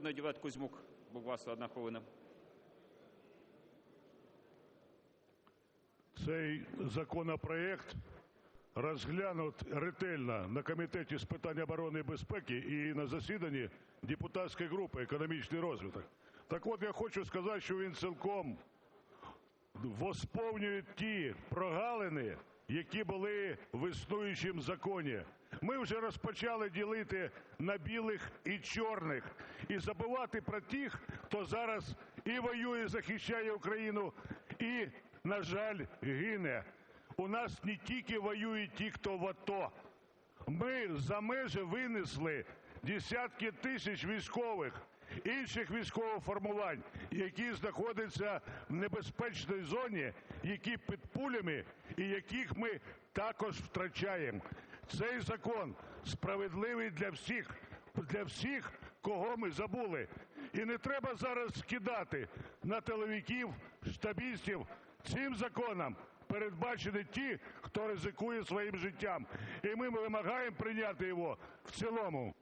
народний депутат Кузьмук. Будь ласка, одна хвилина. Цей законопроект розглянут ретельно на Комітеті з питань оборони і безпеки і на засіданні депутатської групи «Економічний розвиток». Так от я хочу сказати, що він цілком восповнює ті прогалини, які були в існуючому законі. Ми вже розпочали ділити на білих і чорних і забувати про тих, хто зараз і воює, захищає Україну, і, на жаль, гине. У нас не тільки воюють ті, хто в АТО. Ми за межі винесли десятки тисяч військових, інших військових формувань, які знаходяться в небезпечній зоні, які під пулями і яких ми також втрачаємо. Цей закон справедливий для всіх, для всіх, кого ми забули. І не треба зараз скидати на тиловиків, штабістів. Цим законом передбачені ті, хто ризикує своїм життям. І ми вимагаємо прийняти його в цілому.